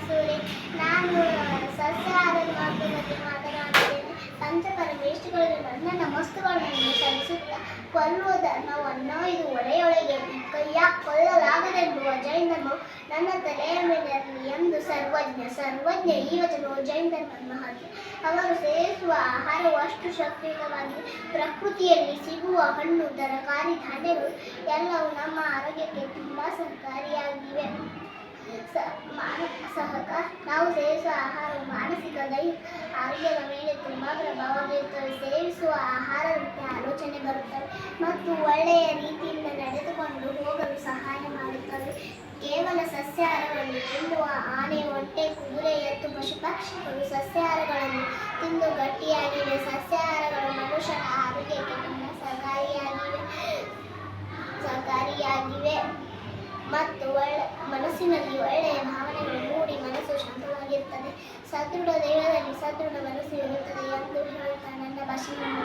ಸೂರೆ ನಾನು ಸಸ್ಯಹಾರದ ಮಾತು ಮಾತನಾಡುತ್ತೇನೆ ಮಾತನಾಡುತ್ತೇನೆ ಪಂಚಪರಮೇಶ್ವರಗಳು ನನ್ನ ನಮಸ್ಕಾರಗಳನ್ನು ಸಲ್ಲಿಸುತ್ತಾ ಧರ್ಮವನ್ನು ಇದು ಒಲೆಯೊಳಗೆ ಕೈಯ ಕೊಲ್ಲಲಾಗದೆಂದು ಜೈನನು ನನ್ನ ತಲೆಯ ಮೇಲಿರಲಿ ಎಂದು ಸರ್ವಜ್ಞ ಸರ್ವಜ್ಞ ಈ ವಚನವು ಜೈನನನ್ನು ಹಾಕಿ. ಅವರು ಸೇವಿಸುವ ಆಹಾರವು ಅಷ್ಟು ಶಕ್ತಿಯುತವಾಗಿ ಪ್ರಕೃತಿಯಲ್ಲಿ ಸಿಗುವ ಹಣ್ಣು, ತರಕಾರಿ, ಧಾನ್ಯಗಳು ಎಲ್ಲವೂ ನಮ್ಮ ಆರೋಗ್ಯಕ್ಕೆ ತುಂಬ ಸಹಕಾರಿಯಾಗಿವೆ. ಸ- ಮಾನ- ಸಹಕಾರ ನಾವು ಸೇವಿಸುವ ಆಹಾರವು ಮಾನಸಿಕ ದೈಹಿಕ ಆರೋಗ್ಯದ ಮೇಲೆ ತುಂಬ ಪ್ರಭಾವ ಬೀರುತ್ತವೆ ಸೇವಿಸುವ ಆಹಾರದಂತೆ ಆಲೋಚನೆ ಬರುತ್ತವೆ ಮತ್ತು ಒಳ್ಳೆಯ ರೀತಿಯಿಂದ ನಡೆದುಕೊಂಡು ಹೋಗಲು ಸಹಾಯ ಮಾಡುತ್ತದೆ. ಕೇವಲ ಸಸ್ಯಾಹಾರವನ್ನು ತಿನ್ನುವ ಆನೆ, ಹೊಟ್ಟೆ, ಕುದುರೆ, ಎತ್ತು ಪಶು ಪಕ್ಷಿಗಳು ಸಸ್ಯಾಹಾರಗಳನ್ನು ತಿಂದು ಗಟ್ಟಿಯಾಗಿವೆ. ಸಸ್ಯಾಹಾರಗಳು ಮನುಷ್ಯನ ಆರೋಗ್ಯಕ್ಕೆ ತುಂಬ ಸಹಕಾರಿಯಾಗಿವೆ ಸಹಕಾರಿಯಾಗಿವೆ ಮನಸ್ಸಿನಲ್ಲಿ ಒಳ್ಳೆಯ ಭಾವನೆಗಳು ಮೂಡಿ ಮನಸ್ಸು ಶಾಂತವಾಗಿರುತ್ತದೆ ಸದೃಢ ದೇಹದಲ್ಲಿ ಸದೃಢ ಮನಸ್ಸು ಇರುತ್ತದೆ ಎಂದು ಹೇಳುತ್ತಾ ನನ್ನ ಭಾಷೆಯನ್ನು.